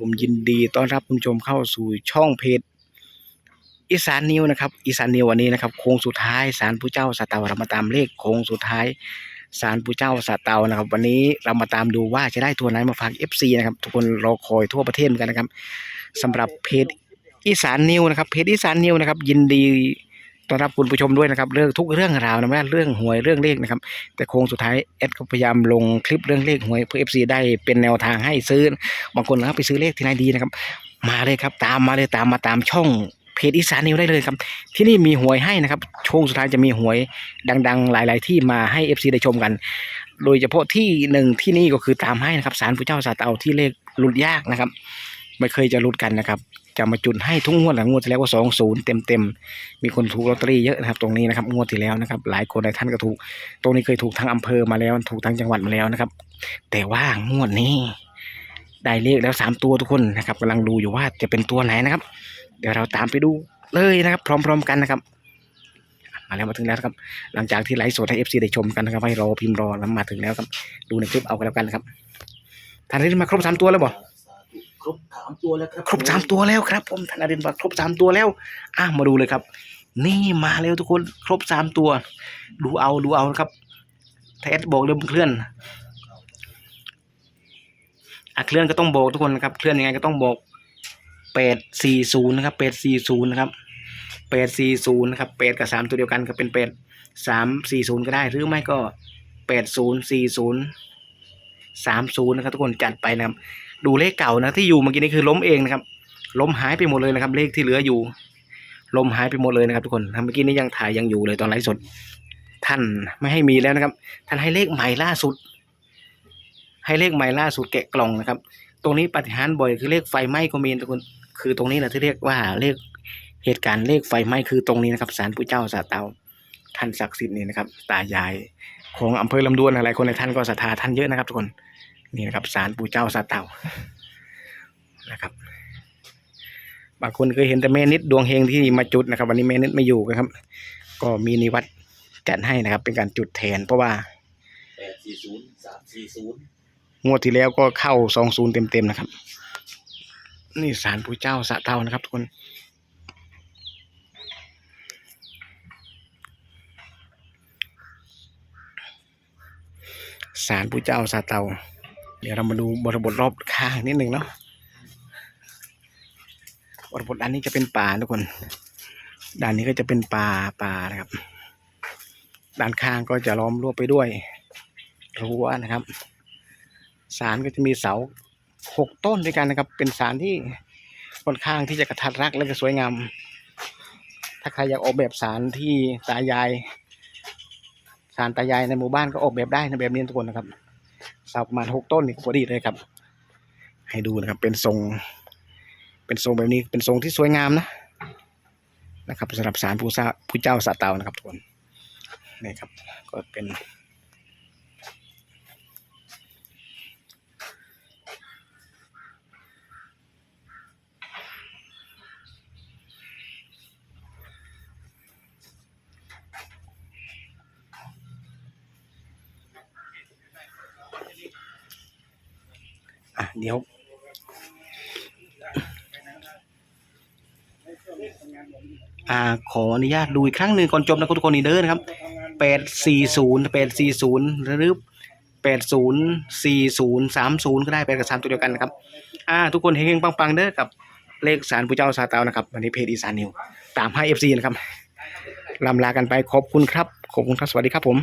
ผมยินดีต้อนรับคุณผู้ชมเข้าสู่ช่องเพจอีสานนิวนะครับอีสานนิววันนี้นะครับโค้งสุดท้ายสารผู้เจ้าสตาเรามาตามเลขโค้งสุดท้ายสารผู้เจ้าสตานะครับ วันนี้เรามาตามดูว่าจะได้ตัวไหนมาฝาก FC นะครับทุกคนรอคอยทั่วประเทศเหมือนกันนะครับสำหรับเพจอีสานนิวนะครับเพจอีสานนิวนะครับ ยินดี ต้อนรับคุณผู้ชมด้วยนะครับเรื่องทุกเรื่องราวนะไม่ว่าเรื่องหวยเรื่องเลขนะครับ แต่โค้งสุดท้ายแอดก็พยายามลงคลิปเรื่องเลขหวยเพื่อ FC ได้เป็นแนวทางให้ซื้อบางคนนะครับไปซื้อเลขที่ไหนดีนะครับ มาเลยครับตามมาเลยตามมาตามช่องเพจอีสานนิวได้เลยครับ ที่นี่มีหวยให้นะครับช่วงสุดท้ายจะมีหวยดัง ๆ หลาย ๆ ที่มาให้ FC ได้ชมกัน โดยเฉพาะที่หนึ่งที่นี่ก็คือตามให้นะครับสารผู้เจ้าสาตเตาที่เลขหลุดยากนะครับ ไม่เคยจะหลุดกันนะครับ จะมาจุดให้ทุกงวดหลังงวดที่แล้วก็สองศูนย์เต็มเต็มมีคนถูกลอตเตอรี่เยอะนะครับตรงนี้นะครับงวดที่แล้วนะครับ หลายคนหลายท่านก็ถูก ตรงนี้เคยถูกทั้งอำเภอมาแล้วถูกทั้งจังหวัดมาแล้วนะครับ แต่ว่างวดนี้ได้เลขแล้วสามตัวทุกคนนะครับกำลังดูอยู่ว่าจะเป็นตัวไหนนะครับ เดี๋ยวเราตามไปดูเลยนะครับ พร้อม ๆ กันนะครับมาแล้วมาถึงแล้วครับ หลังจากที่ไลฟ์สดให้เอฟซีได้ชมกันนะครับให้รอพิมพ์รอแล้วมาถึงแล้วครับ ดูในคลิปเอากันแล้วกันนะครับท่านนี้มาครบสามตัวแล้วบ่ ครบสามตัวแล้วครับครบสามตัวแล้วครับ ผมธนาดินบอกครบสามตัวแล้ว อะมาดูเลยครับ นี่มาแล้วทุกคนครบสามตัว ดูเอาดูเอาครับแทสบอกเริ่มเคลื่อนอะเคลื่อนก็ต้องบอกทุกคนนะครับ เคลื่อนยังไงก็ต้องบอกแปดสี่ศูนย์นะครับแปดสี่ศูนย์นะครับแปดสี่ศูนย์นะครับแปดกับสามตัวเดียวกันก็เป็นแปดสามสี่ศูนย์ก็ได้ หรือไม่ก็แปดศูนย์สี่ศูนย์สามศูนย์นะครับทุกคนจัดไปนะครับ ดูเลขเก่านะที่อยู่เมื่อกี้นี้คือล้มเองนะครับ ล้มหายไปหมดเลยนะครับ เลขที่เหลืออยู่ ล้มหายไปหมดเลยนะครับ ทุกคนเมื่อกี้นี้ยังถ่ายยังอยู่เลยตอนไลฟ์สด ท่านไม่ให้มีแล้วนะครับ ท่านให้เลขใหม่ล่าสุด ให้เลขใหม่ล่าสุดแกะกล่องนะครับ ตรงนี้ปฏิหารบ่อยคือเลขไฟไหม้ก็มีทุกคนคือตรงนี้แหละที่เรียกว่าเลขเหตุการณ์เลขไฟไหม้คือตรงนี้นะครับศาลปู่เจ้าสาเตาท่านศักดิ์สิทธิ์นี่นะครับ ตายายของอำเภอลำดวนหลายคนในท่านก็ศรัทธาท่านเยอะนะครับทุกคน นี่นะครับศาลปู่เจ้าสาเตานะครับ บางคนเคยเห็นแต่แม่นิดดวงเฮงที่มาจุดนะครับ วันนี้แม่นิดไม่อยู่นะครับ ก็มีนิวัตจัดให้นะครับ เป็นการจุดแทนเพราะว่าแปดสี่ศูนย์สามสี่ศูนย์งวดที่แล้วก็เข้าสองศูนย์เต็มๆนะครับ นี่สารปู่เจ้าสะเทานะครับทุกคนสารปู่เจ้าสาเตา ดี๋ยวเรามาดูบริบทรอบข้างนิดหนึ่งเนาะบริบทด้านนี้จะเป็นป่าทุกคนด้านนี้ก็จะเป็นป่าป่านะครับ ด้านข้างก็จะล้อมรวบไปด้วยรั้วนะครับสารก็จะมีเสาหกต้นด้วยกันนะครับ เป็นสารที่ค่อนข้างที่จะกระทัดรักและก็สวยงาม ถ้าใครอยากออกแบบสารที่ตายายสารตายายในหมู่บ้านก็ออกแบบได้ในแบบนี้ทุกคนนะครับ สาประมาณหกต้นนี่ก็พอดีเลยครับ ให้ดูนะครับ เป็นทรง เป็นทรงแบบนี้เป็นทรงที่สวยงามนะนะครับสำหรับสารผู้ซาผู้เจ้าสาเตานะครับทุกคนนี่ครับ ก็เป็น เดี๋ยว อ่าขออนุญาตดูอีกครั้งหนึ่งก่อนจบนะทุกคนนี่เด้อนะครับแปดสี่ศูนย์แปดสี่ศูนย์หรือแปดศูนย์สี่ศูนย์สามศูนย์ก็ได้แปดกับสามตัวเดียวกันนะครับ อ่า ทุกคนเฮงๆปังๆเด้อกับเลขสารผู้เจ้าซาเตานะครับวันนี้เพจอีสานนิวตามให้เอฟซีนะครับลำลากันไปขอบคุณครับ ขอบคุณครับ สวัสดีครับผม